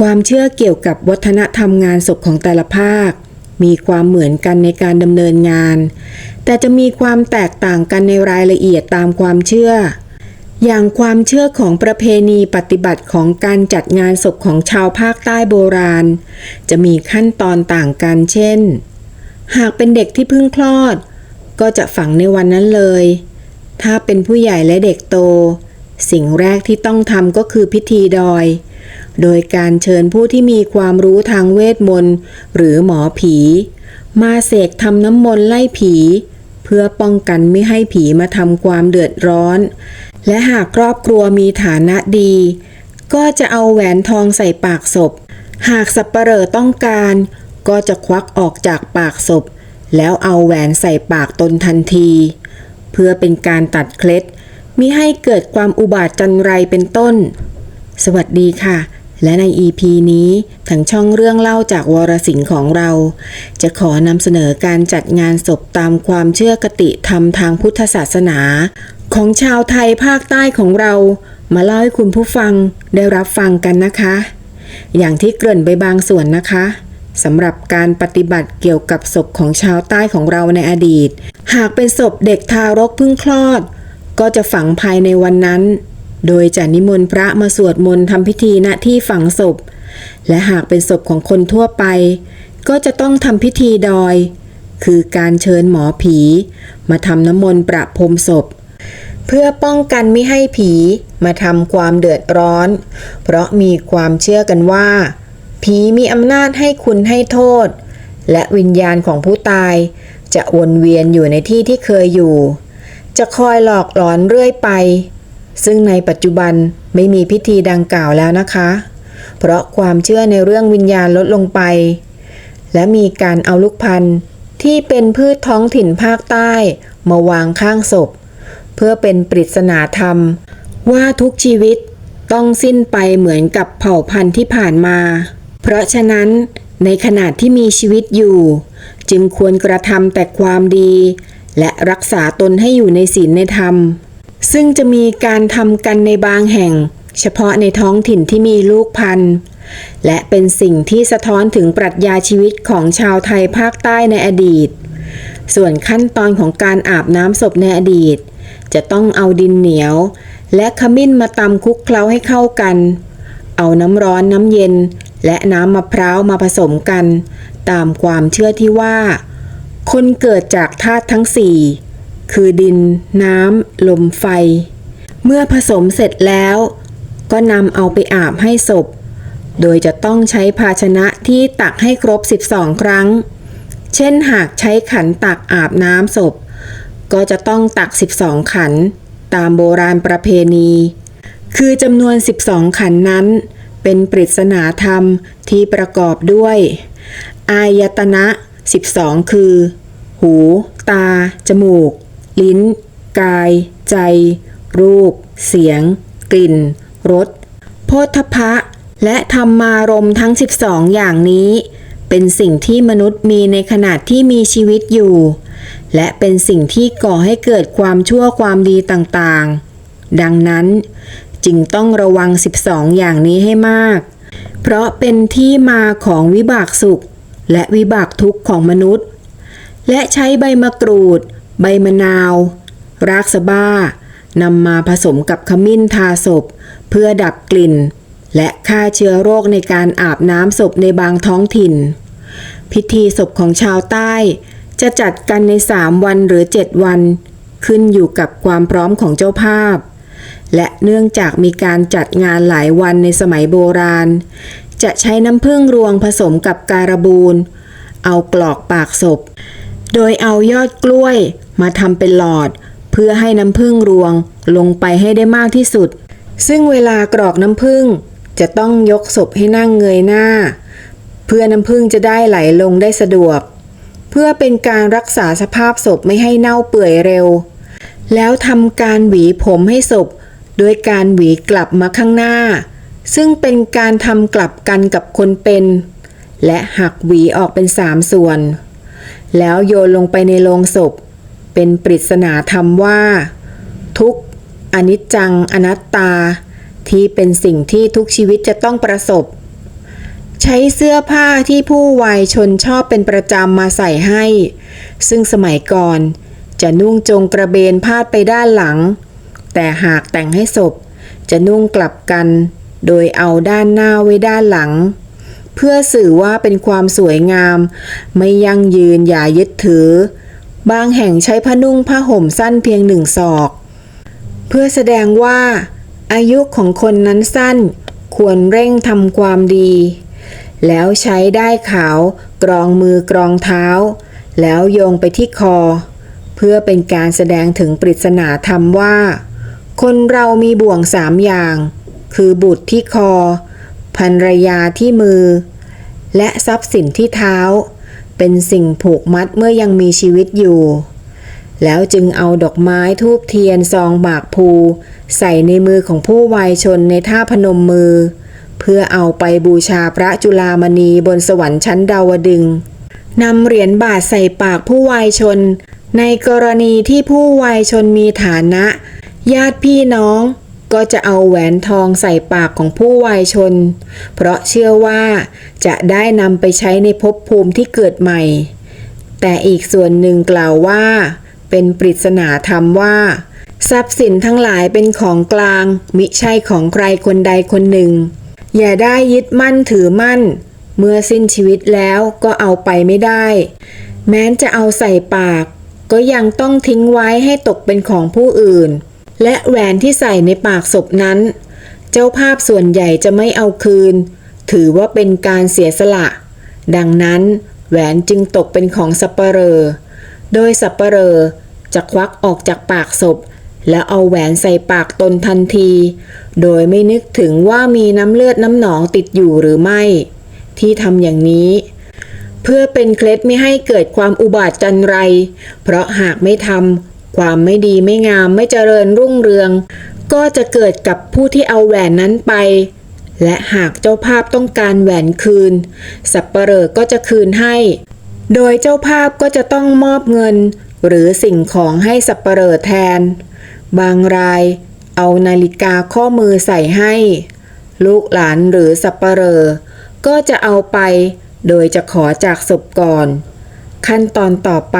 ความเชื่อเกี่ยวกับวัฒนธรรมงานศพของแต่ละภาค มีความเหมือนกันในการดำเนินงาน แต่จะมีความแตกต่างกันในรายละเอียดตามความเชื่อ อย่างความเชื่อของประเพณีปฏิบัติของการจัดงานศพของชาวภาคใต้โบราณ จะมีขั้นตอนต่างกันเช่น หากเป็นเด็กที่เพิ่งคลอด ก็จะฝังในวันนั้นเลย ถ้าเป็นผู้ใหญ่และเด็กโต สิ่งแรกที่ต้องทำก็คือพิธีดอย โดยการเชิญผู้ที่มีความรู้ทางเวทมนต์หรือหมอผี มาเสกทำน้ำมนต์ไล่ผี เพื่อป้องกันไม่ให้ผีมาทำความเดือดร้อน และหากครอบครัวมีฐานะดี ก็จะเอาแหวนทองใส่ปากศพ หากสับปเหร่อต้องการ ก็จะควักออกจากปากศพ แล้วเอาแหวนใส่ปากตนทันที เพื่อเป็นการตัดเคล็ด มิให้เกิดความอุบาทจันไรเป็นต้น สวัสดีค่ะ และใน EP นี้ทางช่องเรื่องเล่าจากวรสิงห์ของเรา จะขอนำเสนอการจัดงานศพตามความเชื่อกติธรรมทางพุทธศาสนา ของชาวไทยภาคใต้ของเรา มาเล่าให้คุณผู้ฟังได้รับฟังกันนะคะ อย่างที่เกริ่นไปบางส่วนนะคะสำหรับการปฏิบัติเกี่ยวกับศพของชาวใต้ของเราในอดีต หากเป็นศพเด็กทารกเพิ่งคลอด ก็จะฝังภายในวันนั้น โดยจะนิมนต์พระมาสวดมนต์ทำพิธีณที่ฝังศพ และหากเป็นศพของคนทั่วไป ก็จะต้องทำพิธีดอย คือการเชิญหมอผี มาทำน้ำมนต์ประพรมศพ เพื่อป้องกันไม่ให้ผีมาทำความเดือดร้อน เพราะมีความเชื่อกันว่า ผีมีอำนาจให้คุณให้โทษ และวิญญาณของผู้ตาย จะวนเวียนอยู่ในที่ที่เคยอยู่ จะคอยหลอกหลอนเรื่อยไป ซึ่งในปัจจุบันไม่มีพิธีดังกล่าวแล้วนะคะ เพราะความเชื่อในเรื่องวิญญาณลดลงไป และมีการเอาลูกพันธุ์ที่เป็นพืชท้องถิ่นภาคใต้ มาวางข้างศพ เพื่อเป็นปริศนาธรรม ว่าทุกชีวิตต้องสิ้นไปเหมือนกับเผ่าพันธุ์ที่ผ่านมา เพราะฉะนั้นในขณะที่มีชีวิตอยู่ จึงควรกระทำแต่ความดี และรักษาตนให้อยู่ในศีลในธรรม ซึ่งจะมีการทำกันในบางแห่ง เฉพาะในท้องถิ่นที่มีลูกพันธุ์ และเป็นสิ่งที่สะท้อนถึงปรัชญาชีวิตของชาวไทยภาคใต้ในอดีต ส่วนขั้นตอนของการอาบน้ำศพในอดีต จะต้องเอาดินเหนียว และขมิ้นมาตำคลุกเคล้าให้เข้ากัน เอาน้ำร้อนน้ำเย็น และน้ำมะพร้าวมาผสมกัน ตามความเชื่อที่ว่า คนเกิดจากธาตุทั้งสี่คือดิน น้ำ ลมไฟ เมื่อผสมเสร็จแล้ว ก็นำเอาไปอาบให้ศพ โดยจะต้องใช้ภาชนะที่ตักให้ครบ 12 ครั้ง เช่นหากใช้ขันตักอาบน้ำศพ ก็จะต้องตัก 12 ขัน ตามโบราณประเพณี คือจำนวน 12 ขันนั้น เป็นปริศนาธรรมที่ประกอบด้วย อายตนะ 12 คือ หู ตา จมูก ลิ้น กาย ใจ รูป เสียง กลิ่น รสโพธพะ และธรรมารมทั้ง 12 อย่างนี้ เป็นสิ่งที่มนุษย์มีในขณะที่มีชีวิตอยู่ และเป็นสิ่งที่ก่อให้เกิดความชั่วความดีต่างๆ ดังนั้นจึงต้องระวัง 12 อย่างนี้ให้มาก เพราะเป็นที่มาของวิบากสุข และวิบากทุกข์ของมนุษย์ และใช้ใบมะกรูด ใบมะนาว รากสะบ้านำมาผสมกับขมิ้นทาศพ เพื่อดับกลิ่น และฆ่าเชื้อโรคในการอาบน้ำศพในบางท้องถิ่น พิธีศพของชาวใต้ จะจัดกันใน 3 วันหรือ 7 วัน ขึ้นอยู่กับความพร้อมของเจ้าภาพ และเนื่องจากมีการจัดงานหลายวันในสมัยโบราณ จะใช้น้ำผึ้งรวงผสมกับการบูนเอากรอกปากศพ โดยเอายอดกล้วยมาทำเป็นหลอด เพื่อให้น้ำผึ้งรวงลงไปให้ได้มากที่สุด ซึ่งเวลากรอกน้ำผึ้งจะต้องยกศพให้นั่งเงยหน้า เพื่อน้ำผึ้งจะได้ไหลลงได้สะดวก เพื่อเป็นการรักษาสภาพศพไม่ให้เน่าเปื่อยเร็ว แล้วทำการหวีผมให้ศพโดยการหวีกลับมาข้างหน้า ซึ่งเป็นการทำกลับกันกับคนเป็น และหักหวีออกเป็นสามส่วน แล้วโยนลงไปในโลงศพ เป็นปริศนาธรรมว่า ทุกอนิจจังอนัตตา ที่เป็นสิ่งที่ทุกชีวิตจะต้องประสบ ใช้เสื้อผ้าที่ผู้วัยชนชอบเป็นประจำมาใส่ให้ ซึ่งสมัยก่อนจะนุ่งจงกระเบนพาดไปด้านหลัง แต่หากแต่งให้ศพ จะนุ่งกลับกัน โดยเอาด้านหน้าไว้ด้านหลัง เพื่อสื่อว่าเป็นความสวยงาม ไม่ยั่งยืนอย่ายึดถือ บางแห่งใช้ผ้านุ่งผ้าห่มสั้นเพียงหนึ่งศอก เพื่อแสดงว่า อายุของคนนั้นสั้น ควรเร่งทำความดี แล้วใช้ได้ขาวกรองมือกรองเท้า แล้วโยงไปที่คอ เพื่อเป็นการแสดงถึงปริศนาธรรมว่า คนเรามีบ่วงสามอย่าง คือบุตรที่คอ ภรรยาที่มือ และทรัพย์สินที่เท้า เป็นสิ่งผูกมัดเมื่อยังมีชีวิตอยู่ แล้วจึงเอาดอกไม้ทูบเทียนซองหมากภู ใส่ในมือของผู้วัยชนในท่าพนมมือ เพื่อเอาไปบูชาพระจุลามณีบนสวรรค์ชั้นดาวดึงนำเหรียญบาทใส่ปากผู้วัยชน ในกรณีที่ผู้วัยชนมีฐานะ ญาติพี่น้อง ก็จะเอาแหวนทองใส่ปากของผู้วัยชน เพราะเชื่อว่าจะได้นำไปใช้ในภพภูมิที่เกิดใหม่ แต่อีกส่วนหนึ่งกล่าวว่า เป็นปริศนาธรรมว่า ทรัพย์สินทั้งหลายเป็นของกลาง มิใช่ของใครคนใดคนหนึ่ง อย่าได้ยึดมั่นถือมั่น เมื่อสิ้นชีวิตแล้วก็เอาไปไม่ได้ แม้นจะเอาใส่ปาก ก็ยังต้องทิ้งไว้ให้ตกเป็นของผู้อื่น และแหวนที่ใส่ในปากศพนั้น เจ้าภาพส่วนใหญ่จะไม่เอาคืน ถือว่าเป็นการเสียสละ ดังนั้นแหวนจึงตกเป็นของสับเปลอโดยสับเปลอจะควักออกจากปากศพ แล้วเอาแหวนใส่ปากตนทันที โดยไม่นึกถึงว่ามีน้ำเลือดน้ำหนองติดอยู่หรือไม่ ที่ทำอย่างนี้ เพื่อเป็นเคล็ดไม่ให้เกิดความอุบาทจันไร เพราะหากไม่ทำ ความไม่ดีไม่งามไม่เจริญรุ่งเรือง ก็จะเกิดกับผู้ที่เอาแหวนนั้นไป และหากเจ้าภาพต้องการแหวนคืน สับเปลอก็จะคืนให้ โดยเจ้าภาพก็จะต้องมอบเงิน หรือสิ่งของให้สับเปลอแทน บางรายเอานาฬิกาข้อมือใส่ให้ ลูกหลานหรือสับเปลอก็จะเอาไป โดยจะขอจากศพก่อน ขั้นตอนต่อไป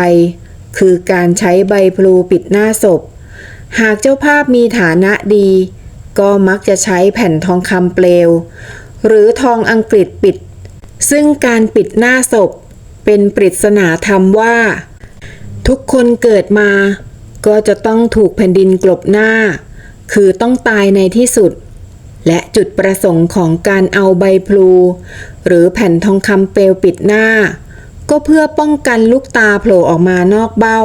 คือการใช้ใบพลูปิดหน้าศพ หากเจ้าภาพมีฐานะดี ก็มักจะใช้แผ่นทองคำเปลว หรือทองอังกฤษปิด ซึ่งการปิดหน้าศพ เป็นปริศนาธรรมว่า ทุกคนเกิดมา ก็จะต้องถูกแผ่นดินกลบหน้า คือต้องตายในที่สุด และจุดประสงค์ของการเอาใบพลู หรือแผ่นทองคำเปลวปิดหน้า ก็เพื่อป้องกันลูกตาโผล่ออกมานอกเบ้า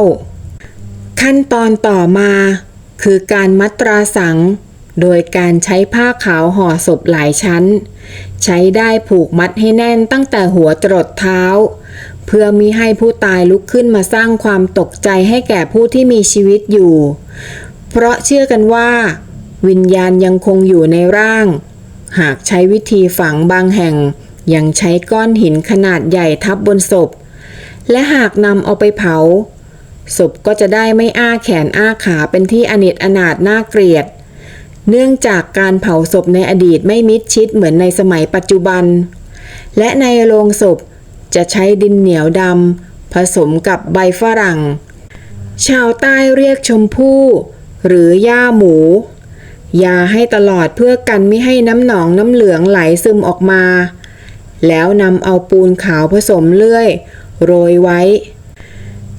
ขั้นตอนต่อมา คือการมัตราสัง โดยการใช้ผ้าขาวห่อศพหลายชั้น ใช้ได้ผูกมัดให้แน่นตั้งแต่หัวจรดเท้า เพื่อมิให้ผู้ตายลุกขึ้นมาสร้างความตกใจให้แก่ผู้ที่มีชีวิตอยู่ เพราะเชื่อกันว่า วิญญาณยังคงอยู่ในร่าง หากใช้วิธีฝังบางแห่ง ยังใช้ก้อนหินขนาดใหญ่ทับบนศพ และหากนำเอาไปเผา ศพก็จะได้ไม่อ้าแขนอ้าขาเป็นที่อเนจอนาถน่าเกลียด เนื่องจากการเผาศพในอดีตไม่มิดชิดเหมือนในสมัยปัจจุบัน และในโลงศพจะใช้ดินเหนียวดำผสมกับใบฝรั่ง ชาวใต้เรียกชมพู่ หรือย่าหมูยาให้ตลอดเพื่อกันไม่ให้น้ำหนองน้ำเหลืองไหลซึมออกมา แล้วนำเอาปูนขาวผสมเลื่อย โรยไว้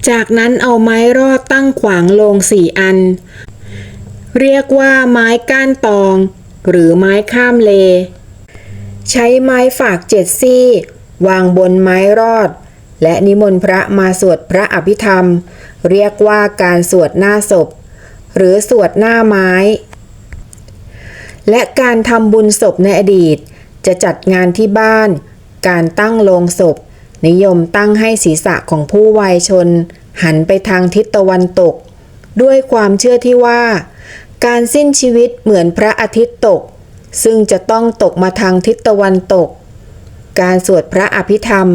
จากนั้นเอาไม้รอดตั้งขวางลงสี่อัน เรียกว่าไม้ก้านตอง หรือไม้ข้ามเล ใช้ไม้ฝากเจ็ดซี่ วางบนไม้รอด และนิมนต์พระมาสวดพระอภิธรรม เรียกว่าการสวดหน้าศพ หรือสวดหน้าไม้ และการทำบุญศพในอดีตจะจัดงานที่บ้าน การตั้งโลงศพ นิยมตั้งให้ศีรษะของผู้วัยชน หันไปทางทิศตะวันตก ด้วยความเชื่อที่ว่า การสิ้นชีวิตเหมือนพระอาทิตย์ตก ซึ่งจะต้องตกมาทางทิศตะวันตก การสวดพระอภิธรรม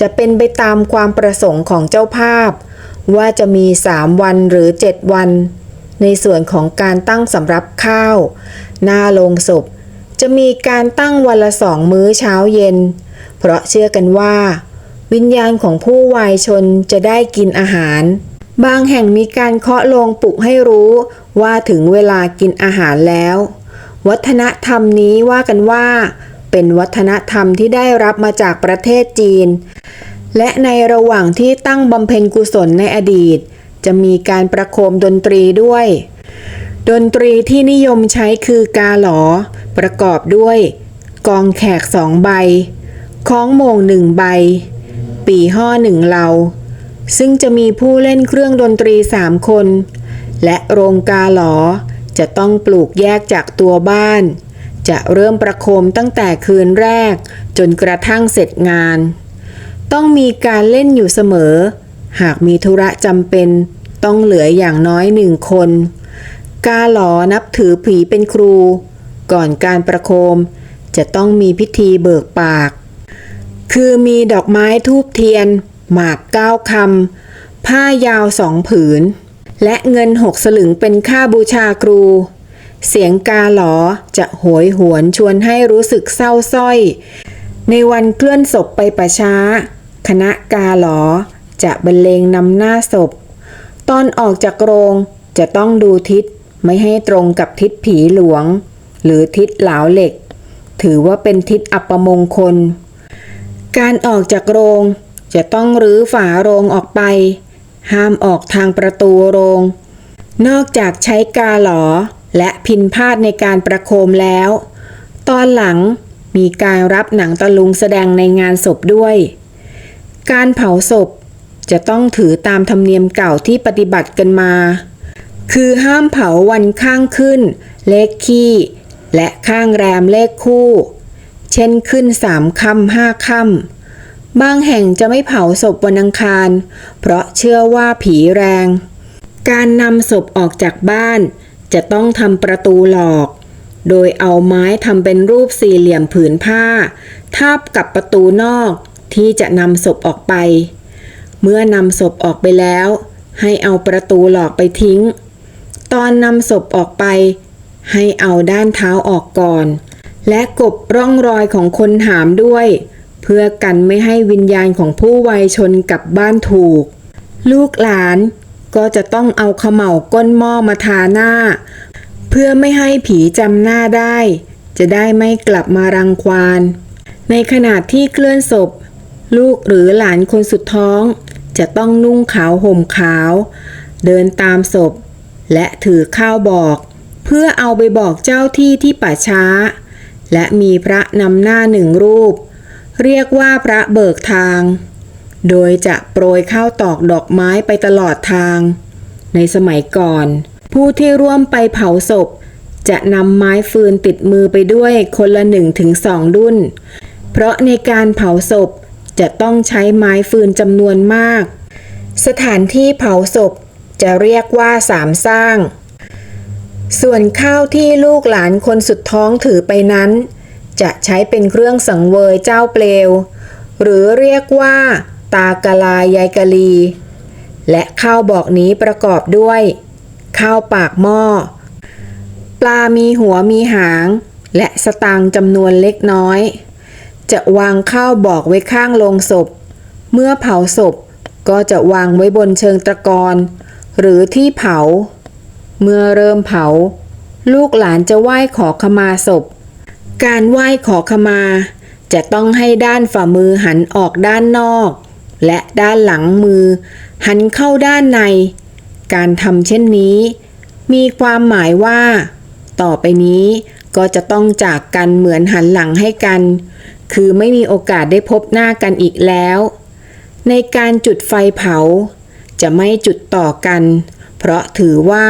จะเป็นไปตามความประสงค์ของเจ้าภาพ ว่าจะมีสามวันหรือเจ็ดวัน ในส่วนของการตั้งสำรับข้าว หน้าโลงศพจะมีการตั้งวันละสองมื้อเช้าเย็น เพราะเชื่อกันว่า วิญญาณของผู้วายชนจะได้กินอาหาร บางแห่งมีการเคาะลงปลุกให้รู้ว่าถึงเวลากินอาหารแล้ว วัฒนธรรมนี้ว่ากันว่า เป็นวัฒนธรรมที่ได้รับมาจากประเทศจีน และในระหว่างที่ตั้งบำเพ็ญกุศลในอดีต จะมีการประโคมดนตรีด้วย ดนตรีที่นิยมใช้คือกาหลอ ประกอบด้วย กองแขกสองใบ คล้องโมงหนึ่งใบ ปีห่อหนึ่งเหลาซึ่งจะมีผู้เล่นเครื่องดนตรีสามคน และโรงกาหลอจะต้องปลูกแยกจากตัวบ้าน จะเริ่มประโคมตั้งแต่คืนแรก จนกระทั่งเสร็จงาน ต้องมีการเล่นอยู่เสมอ หากมีธุระจำเป็นต้องเหลืออย่างน้อยหนึ่งคน กาหลอนับถือผีเป็นครู ก่อนการประโคม จะต้องมีพิธีเบิกปาก คือมีดอกไม้ทูบเทียน หมากเก้าคำ ผ้ายาวสองผืน และเงินหกสลึงเป็นค่าบูชาครู เสียงกาหลอจะโหยหวนชวนให้รู้สึกเศร้าสร้อย ในวันเคลื่อนศพไปประช้า คณะกาหลอจะบรรเลงนำหน้าศพ ตอนออกจากโรงจะต้องดูทิศไม่ให้ตรงกับทิศผีหลวง หรือทิศเหลาเหล็ก ถือว่าเป็นทิศอัปมงคล การออกจากโรง จะต้องรื้อฝาโรงออกไป ห้ามออกทางประตูโรง นอกจากใช้กาหลอและพินพาดในการประโคมแล้ว ตอนหลังมีการรับหนังตะลุงแสดงในงานศพด้วย การเผาศพจะต้องถือตามธรรมเนียมเก่าที่ปฏิบัติกันมา คือห้ามเผาวันข้างขึ้น เลขขี้ และข้างแรมเลขคู่ เช่นขึ้นสามค่ำห้าค่ำบางแห่งจะไม่เผาศพวันอังคาร เพราะเชื่อว่าผีแรง การนำศพออกจากบ้าน จะต้องทำประตูหลอก โดยเอาไม้ทำเป็นรูปสี่เหลี่ยมผืนผ้า ทาบกับประตูนอกที่จะนำศพออกไป เมื่อนำศพออกไปแล้ว ให้เอาประตูหลอกไปทิ้ง ตอนนำศพออกไป ให้เอาด้านเท้าออกก่อน และกบร่องรอยของคนหามด้วย เพื่อกันไม่ให้วิญญาณของผู้วัยชนกลับบ้านถูก ลูกหลานก็จะต้องเอาเขม่าก้นหม้อมาทาหน้า เพื่อไม่ให้ผีจำหน้าได้ จะได้ไม่กลับมารังควานในขณะที่เคลื่อนศพ ลูกหรือหลานคนสุดท้อง จะต้องนุ่งขาวห่มขาว เดินตามศพ และถือข้าวบอก เพื่อเอาไปบอกเจ้าที่ที่ป่าช้า และมีพระนำหน้าหนึ่งรูป เรียกว่าพระเบิกทาง โดยจะโปรยข้าวตอกดอกไม้ไปตลอดทาง ในสมัยก่อน ผู้ที่ร่วมไปเผาศพ จะนำไม้ฟืนติดมือไปด้วยคนละหนึ่งถึงสองดุนเพราะในการเผาศพจะต้องใช้ไม้ฟืนจำนวนมาก สถานที่เผาศพจะเรียกว่าสามสร้าง ส่วนข้าวที่ลูกหลานคนสุดท้องถือไปนั้น จะใช้เป็นเครื่องสังเวยเจ้าเปลว หรือเรียกว่า ตากะลายายกะลี และข้าวบอกนี้ประกอบด้วย ข้าวปากหม้อ ปลามีหัวมีหาง และสตางจำนวนเล็กน้อย จะวางข้าวบอกไว้ข้างโลงศพ เมื่อเผาศพก็จะวางไว้บนเชิงตะกอนหรือที่เผา เมื่อเริ่มเผา ลูกหลานจะไหว้ขอขมาศพ การไหว้ขอขมา จะต้องให้ด้านฝ่ามือหันออกด้านนอก และด้านหลังมือ หันเข้าด้านใน การทำเช่นนี้ มีความหมายว่า ต่อไปนี้ก็จะต้องจากกันเหมือนหันหลังให้กัน คือไม่มีโอกาสได้พบหน้ากันอีกแล้ว ในการจุดไฟเผา จะไม่จุดต่อกัน เพราะถือว่า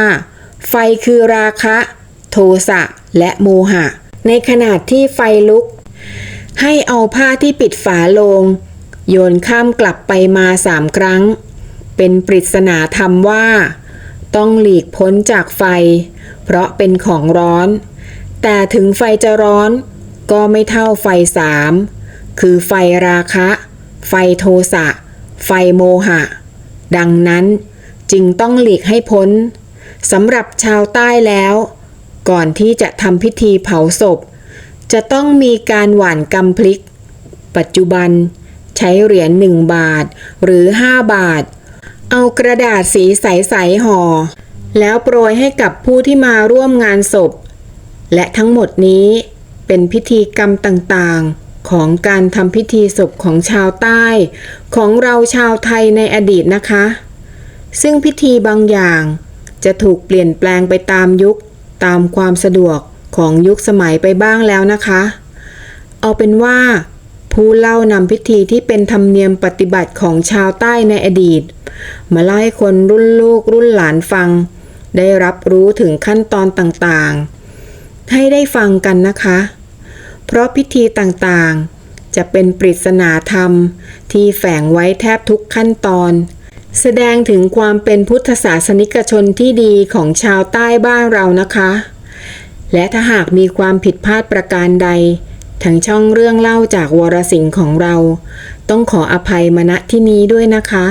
ไฟคือราคะ โทสะและโมหะ ในขณะที่ไฟลุก ให้เอาผ้าที่ปิดฝาโลง โยนข้ามกลับไปมาสามครั้ง เป็นปริศนาธรรมว่า ต้องหลีกพ้นจากไฟ เพราะเป็นของร้อน แต่ถึงไฟจะร้อนก็ไม่เท่าไฟสามคือไฟราคะ ไฟโทสะ ไฟโมหะ ดังนั้นจึงต้องหลีกให้พ้น สำหรับชาวใต้แล้ว ก่อนที่จะทำพิธีเผาศพ จะต้องมีการหว่านกำพลิก ปัจจุบันใช้เหรียญ1บาทหรือ 5 บาท เอากระดาษสีใสๆห่อ แล้วโปรยให้กับผู้ที่มาร่วมงานศพ และทั้งหมดนี้เป็นพิธีกรรมต่างๆ ของการทำพิธีศพของชาวใต้ ของเราชาวไทยในอดีตนะคะ ซึ่งพิธีบางอย่าง จะถูกเปลี่ยนแปลงไปตามยุคตามความสะดวกของยุคสมัยไปบ้างแล้วนะคะ เอาเป็นว่า ผู้เล่านำพิธีที่เป็นธรรมเนียมปฏิบัติของชาวใต้ในอดีต มาเล่าให้คนรุ่นลูกรุ่นหลานฟัง ได้รับรู้ถึงขั้นตอนต่างๆ ให้ได้ฟังกันนะคะ เพราะพิธีต่างๆ จะเป็นปริศนาธรรมที่แฝงไว้แทบทุกขั้นตอน แสดงถึงความเป็นพุทธศาสนิกชนที่ดีของชาวใต้บ้านเรานะคะ และถ้าหากมีความผิดพลาดประการใดทางช่องเรื่องเล่าจากวรสิงห์ของเรา ต้องขออภัยมาณที่นี้ด้วยนะคะ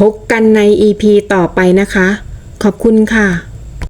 พบกันใน EP ต่อไปนะคะ ขอบคุณค่ะ